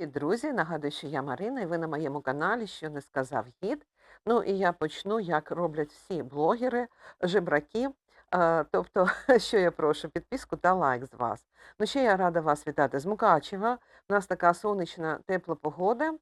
Привіт, друзі! Нагадую, що я Марина, і ви на моєму каналі Що не сказав гід. Ну і я почну, як роблять всі блогери, жебраки. Тобто, що я прошу, підписку та лайк з вас. Ну, ще я рада вас вітати з Мукачева. У нас така сонячна, тепла погода,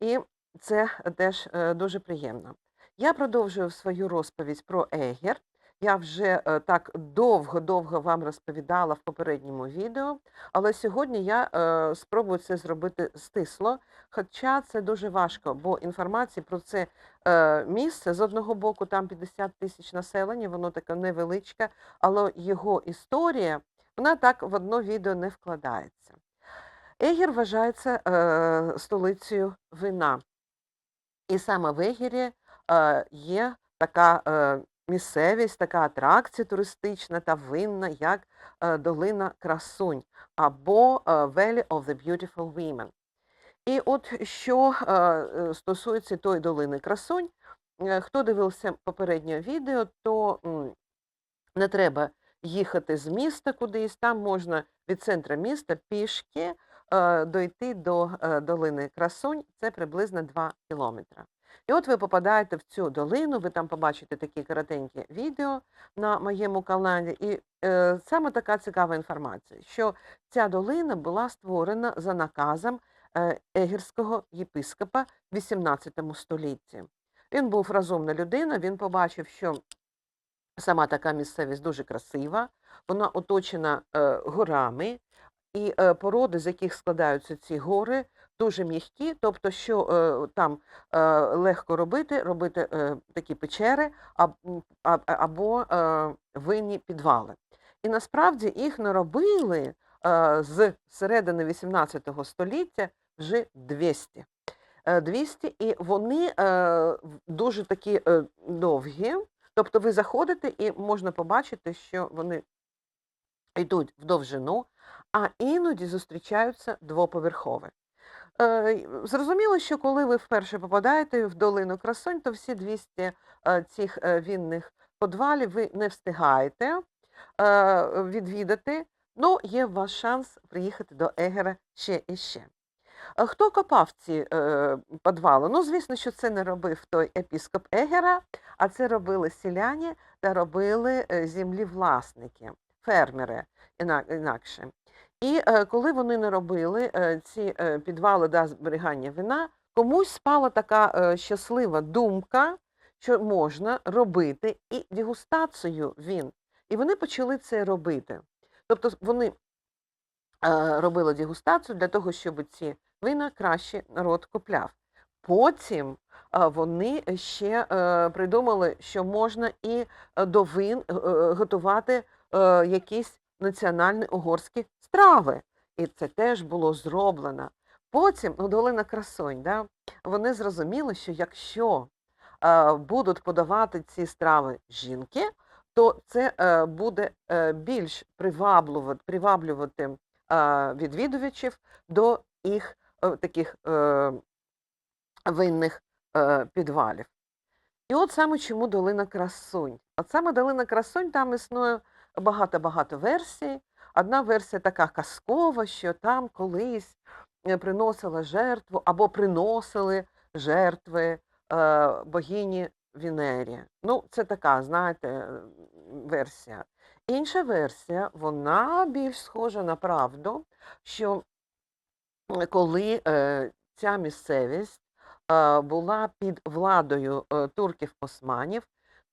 і це теж е, дуже приємно. Я продовжую свою розповідь про Егер. Я вже е, так довго-довго вам розповідала в попередньому відео, але сьогодні я е, спробую це зробити стисло. Хоча це дуже важко, бо інформації про це е, місце з одного боку там 50 тисяч населення, воно таке невеличке, але його історія вона так в одно відео не вкладається. Егір вважається столицею вина. І саме в Егірі є така місцевість, така атракція туристична та винна, як е, долина красунь або е, Valley of the Beautiful Women. І от що е, стосується тої долини красунь, хто дивився попереднє відео, то не треба їхати з міста кудись, там можна від центра міста пішки дойти до долини Красунь, це приблизно 2 кілометри. І от ви попадаєте в цю долину, ви там побачите такі коротенькі відео на моєму каналі. І е, саме така цікава інформація, що ця долина була створена за наказом е, егерського єпископа в 18 столітті. Він був розумна людина, він побачив, що Сама така місцевість дуже красива, вона оточена е, горами, і е, породи, з яких складаються ці гори, дуже м'які, тобто, що е, там е, легко робити, робити е, такі печери а, а, або е, винні підвали. І насправді їх наробили е, з середини 18 століття вже 200. Е, 200, і вони е, дуже такі е, довгі. Тобто ви заходите і можна побачити, що вони йдуть в довжину, а іноді зустрічаються двоповерхові. Е, Зрозуміло, що коли ви вперше попадаєте в долину красунь, то всі 200 е, цих е, вінних подвалів ви не встигаєте е, відвідати. Ну, є у вас шанс приїхати до Егера ще і ще. Хто копав ці е, підвали? Ну, звісно, що це не робив той епіскоп Егера, а це робили селяні та робили е, землівласники, фермери інакше. І е, коли вони не робили е, ці е, підвали для зберігання вина, комусь спала така щаслива думка, що можна робити і дегустацію він. І вони почали це робити. Тобто вони робили дегустацію для того, щоб ці вина краще народ купляв. Потім вони ще придумали, що можна і до вин готувати якісь національні угорські страви. І це теж було зроблено. Потім, ну, долина красонь, да, вони зрозуміли, що якщо е, будуть подавати ці страви жінки, то це е, буде е, більш приваблювати, приваблювати е, відвідувачів до їх е, таких е, винних е, підвалів. І от саме чому долина красунь. От саме долина красунь там існує багато-багато версій. Одна версія така казкова, що там колись е, приносила жертву або приносили жертви е, богині Венері. Ну, це така, знаєте, версія. Інша версія, вона більш схожа на правду, що е, коли ця місцевість була під владою турків-османів,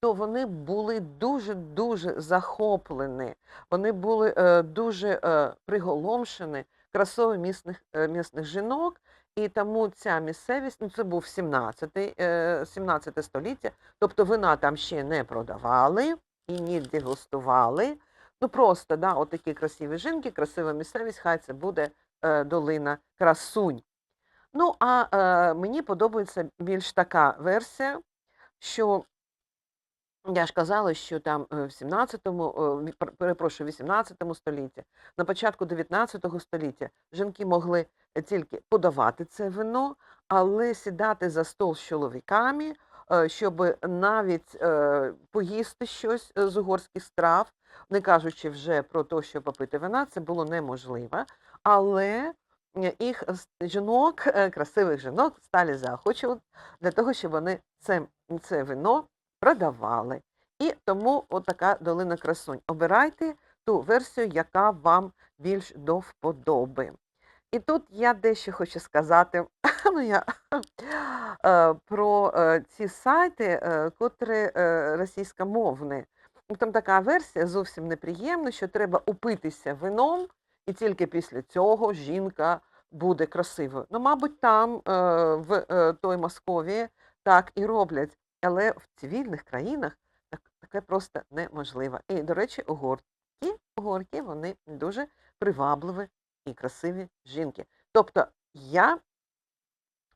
то вони були дуже-дуже захоплені, вони були е, дуже е, приголомшені красою місних, е, місних жінок, і тому ця місцевість, ну це був 17, е, 17 століття, тобто вина там ще не продавали і не дегустували. Ну просто да, от такі красиві жінки, красива місцевість, хай це буде е, долина красунь. Ну, а е, мені подобається більш така версія, що я ж казала, що там е, в 17-му, е, перепрошую, 18 столітті, на початку 19 століття жінки могли е, тільки подавати це вино, але сідати за стол з чоловіками, щоб навіть е, поїсти щось е, з угорських страв, не кажучи вже про те, що попити вина, це було неможливо. Але е, їх жінок, е, красивих жінок стали заохочувати для того, щоб вони це, це вино продавали. І тому отака долина красунь. Обирайте ту версію, яка вам більш до вподоби. І тут я дещо хочу сказати ну, е, про е, ці сайти, е, котрі російськомовні. Ну, Там така версія зовсім неприємна, що треба упитися вином, і тільки після цього жінка буде красивою. Ну, мабуть, там в той Московії так і роблять, але в цивільних країнах таке просто неможливо. І, до речі, угорки, угорки вони дуже привабливі і красиві жінки. Тобто я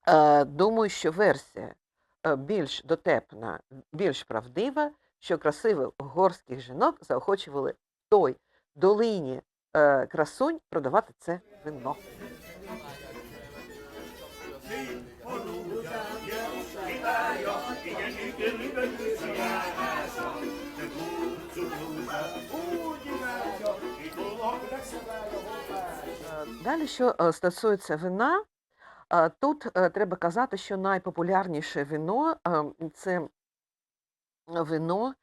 е, думаю, що версія е, більш дотепна, більш правдива, що красивих угорських жінок заохочували в той долині е, красунь продавати це вино. Далі, що е, стосується вина, е, тут е, треба казати, що найпопулярніше вино це вино,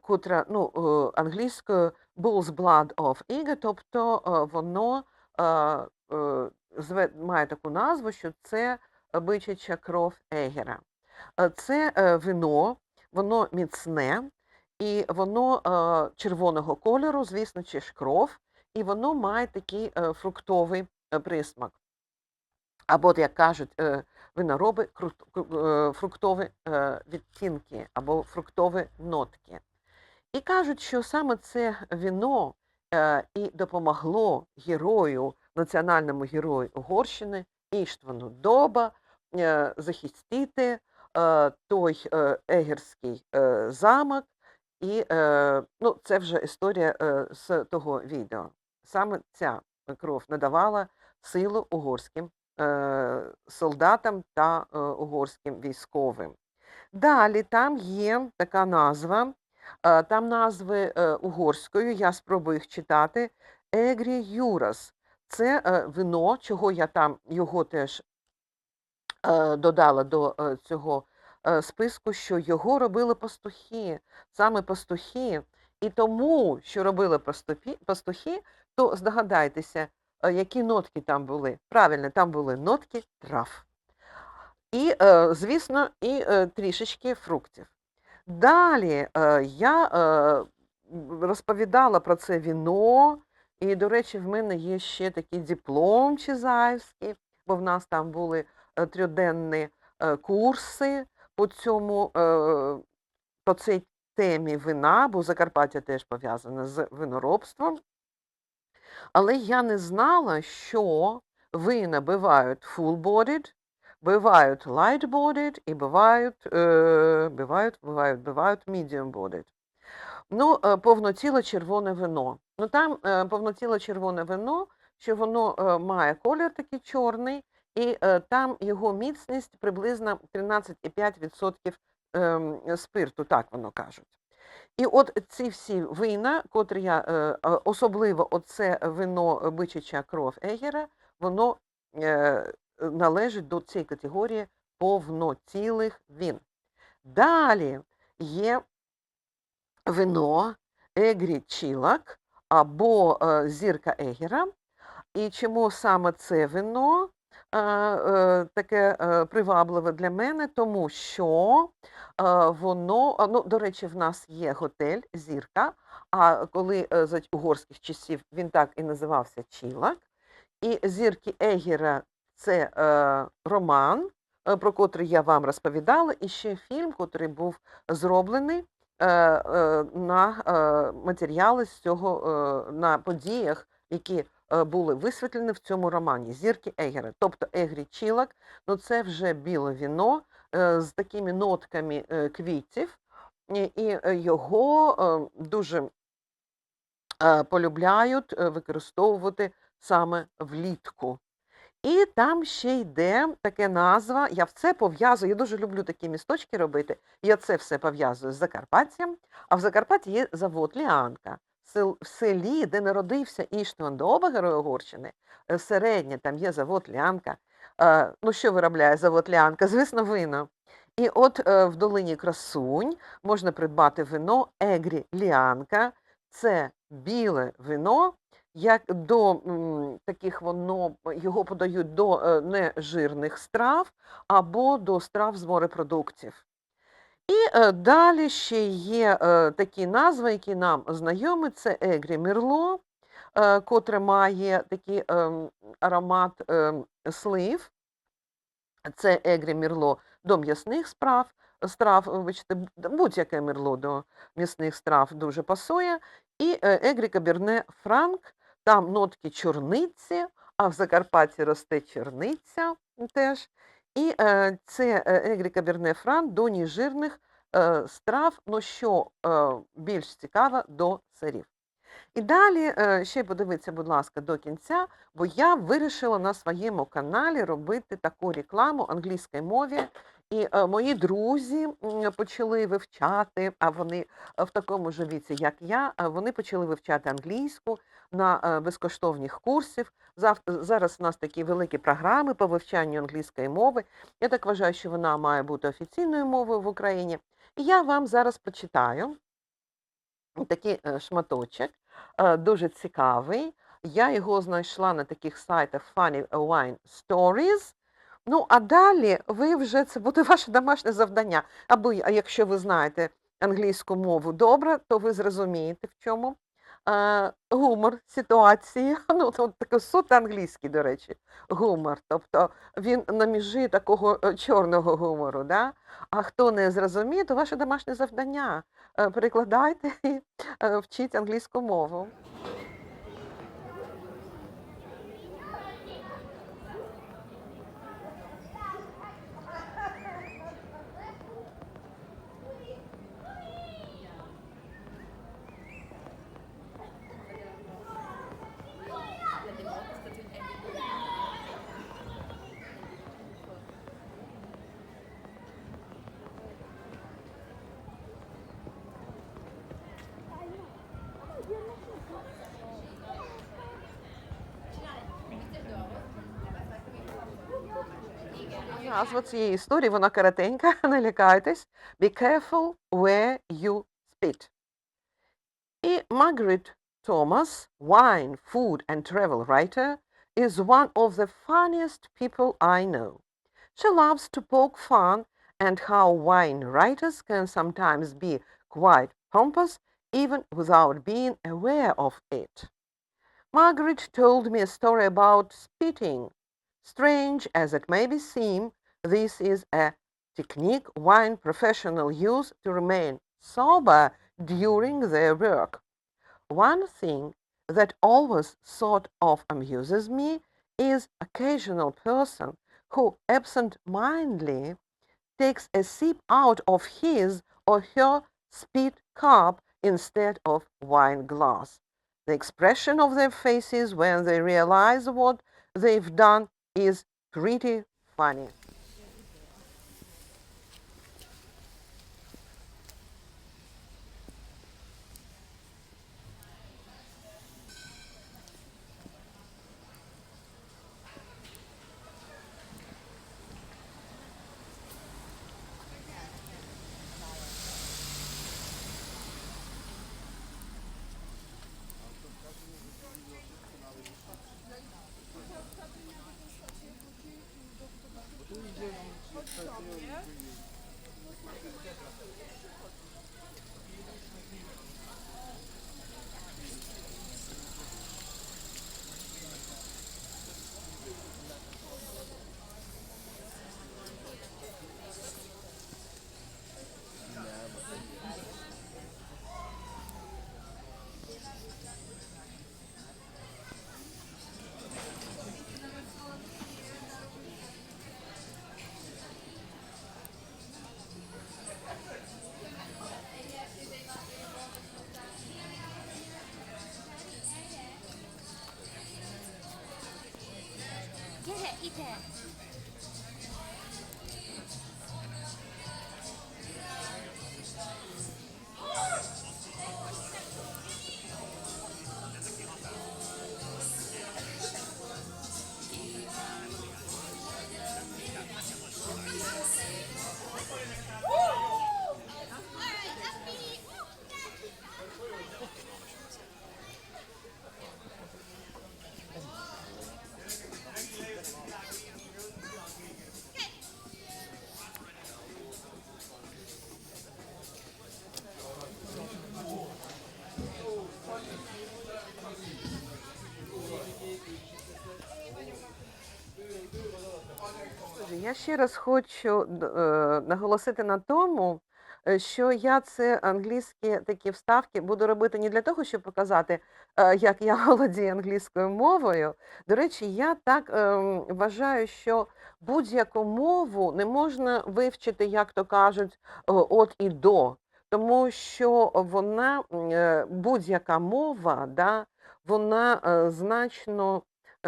котре ну, англійською Bull's Blood of Eagle, тобто воно має таку назву, що це бичача кров Егера. Це вино, воно міцне і воно червоного кольору, звісно, чи ж кров, і воно має такий е, фруктовий е, присмак. Або, як кажуть е, винороби, фруктові відтінки або фруктові нотки. І кажуть, що саме це віно і допомогло герою, національному герою Угорщини Іштвану Доба захистити той егерський замок. І ну, це вже історія з того відео. Саме ця кров надавала силу угорським е, солдатам та е, угорським військовим. Далі там є така назва, е, там назви е, угорською, я спробую їх читати. Егрі Юрас. Це е, вино, чого я там його теж е, додала до е, цього е, списку, що його робили пастухи, саме пастухи. І тому, що робили пастухи, то здогадайтеся, е, які нотки там були. Правильно, там були нотки трав. І, е, звісно, і е, трішечки фруктів. Далі я розповідала про це віно, і, до речі, в мене є ще такий диплом Чизаївський, бо в нас там були трьоденні курси по цьому, по цій темі вина, бо Закарпаття теж пов'язане з виноробством. Але я не знала, що вина бувають full-bodied, бувають light-bodied і бувають, е, бувають, бувають, бувають medium-bodied. Ну, е, повноціле червоне вино. Ну там е, повноціле червоне вино, що воно е, має колір такий чорний, і е, там його міцність приблизно 13,5% ем, спирту, так воно кажуть. І от ці всі вина, котрі я е, е, особливо оце вино бичача кров Егера, воно е, належить до цієї категорії повноцілих він. Далі є вино Егрі Чілак або е, зірка Егера. І чому саме це вино е, е, таке е, привабливе для мене? Тому що е, воно, ну, до речі, в нас є готель Зірка, а коли е, за угорських часів він так і називався Чілак. І зірки Егера це е, роман, е, про котрий я вам розповідала, і ще фільм, котрий був зроблений е, е, на е, матеріали з цього, е, на подіях, які е, були висвітлені в цьому романі Зірки Егера. Тобто Егрі Чілак, ну це вже біле віно е, з такими нотками е, квітів, і, е, його е, дуже е, полюбляють е, використовувати саме влітку. І там ще йде таке назва. Я все пов'язую. Я дуже люблю такі місточки робити. Я це все пов'язую з Закарпаттям. А в Закарпатті є завод Ліанка. В селі, де народився Іштван Доба, герой Угорщини, е, середнє, там є завод Лянка. Е, Ну, що виробляє завод Лянка? Звісно, вино. І от е, в долині Красунь можна придбати вино Егрі Ліанка. Це біле вино, як до таких воно його подають до нежирних страв або до страв з морепродуктів. І е, далі ще є е, такі назви, які нам знайомі. Це Егрі Мірло, е, котре має такий ем, аромат ем, слив. Це Егрі Мірло до м'ясних справ, страв, вибачте, будь-яке мірло до м'ясних страв дуже пасує. І Егрі Каберне Франк, там нотки чорниці, а в Закарпатті росте чорниця теж. І е, це Егрі Каберне Фран до ніжирних е, страв, ну що е, більш цікаво, до сирів. І далі е, ще подивіться, будь ласка, до кінця, бо я вирішила на своєму каналі робити таку рекламу англійської мові. І е, мої друзі почали вивчати, а вони е, в такому ж віці, як я, вони почали вивчати англійську на е, безкоштовних курсів. Зараз у нас такі великі програми по вивчанню англійської мови. Я так вважаю, що вона має бути офіційною мовою в Україні. І я вам зараз прочитаю такий шматочок, дуже цікавий. Я його знайшла на таких сайтах Funny Wine Stories. Ну, а далі ви вже це буде ваше домашнє завдання. Або якщо ви знаєте англійську мову добре, то ви зрозумієте, в чому е, гумор ситуації. Ну, таке суто англійський, до речі, гумор. Тобто він на межі такого е, чорного гумору. Да? А хто не зрозуміє, то ваше домашнє завдання. Е, Перекладайте і е, вчіть англійську мову. Назва цієї історії, вона коротенька, не лякайтесь. Be careful where you spit. І Margaret Thomas, wine, food and travel writer, is one of the funniest people I know. She loves to poke fun and how wine writers can sometimes be quite pompous even without being aware of it. Margaret told me a story about spitting. Strange as it may be seem, this is a technique wine professionals use to remain sober during their work. One thing that always sort of amuses me is occasional person who absent-mindedly takes a sip out of his or her spit cup instead of wine glass. The expression of their faces when they realize what they've done is pretty funny. Peter. Я ще раз хочу е, наголосити на тому, е, що я це англійські такі вставки буду робити не для того, щоб показати, е, як я володію англійською мовою. До речі, я так ем, вважаю, що будь-яку мову не можна вивчити, як то кажуть, от і до. Тому що вона, будь-яка мова, да, вона значно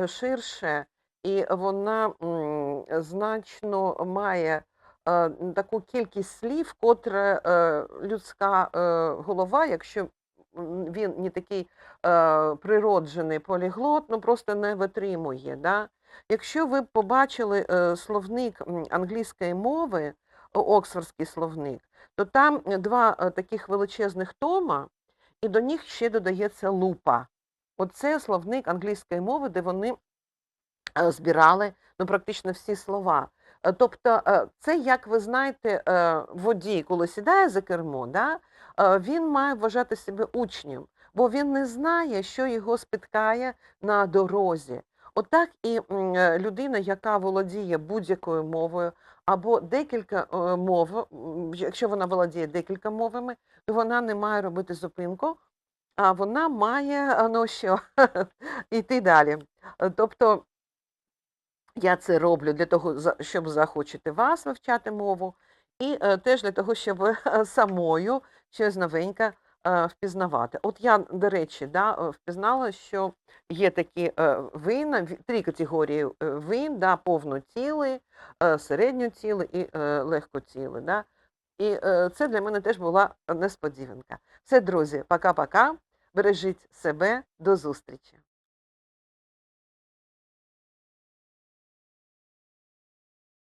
ширше і вона значно має е, таку кількість слів, котре е, людська е, голова, якщо він не такий природжений поліглот, ну просто не витримує. Да? Якщо ви побачили словник англійської мови, Оксфордський словник, то там два таких величезних тома, і до них ще додається лупа. Оце словник англійської мови, де вони збирали ну, практично всі слова. Е, Тобто, е, це, як ви знаєте, е, водій, коли сідає за кермо, да, е, він має вважати себе учнем, бо він не знає, що його спіткає на дорозі. Отак і е, людина, яка володіє будь-якою мовою або декілька е, мов, якщо вона володіє декілька мовами, то вона не має робити зупинку, а вона має ну що, йти далі. Е, Тобто я це роблю для того, щоб заохочити вас вивчати мову, і е, теж для того, щоб самою щось новеньке е, впізнавати. От я, до речі, да, е, впізнала, що є такі е, вина, три категорії е, вин, да, повноцілий, е, середньоцілий і е, легкоцілий. Да. І е, це для мене теж була несподіванка. Все, друзі, пока-пока. Бережіть себе, до зустрічі.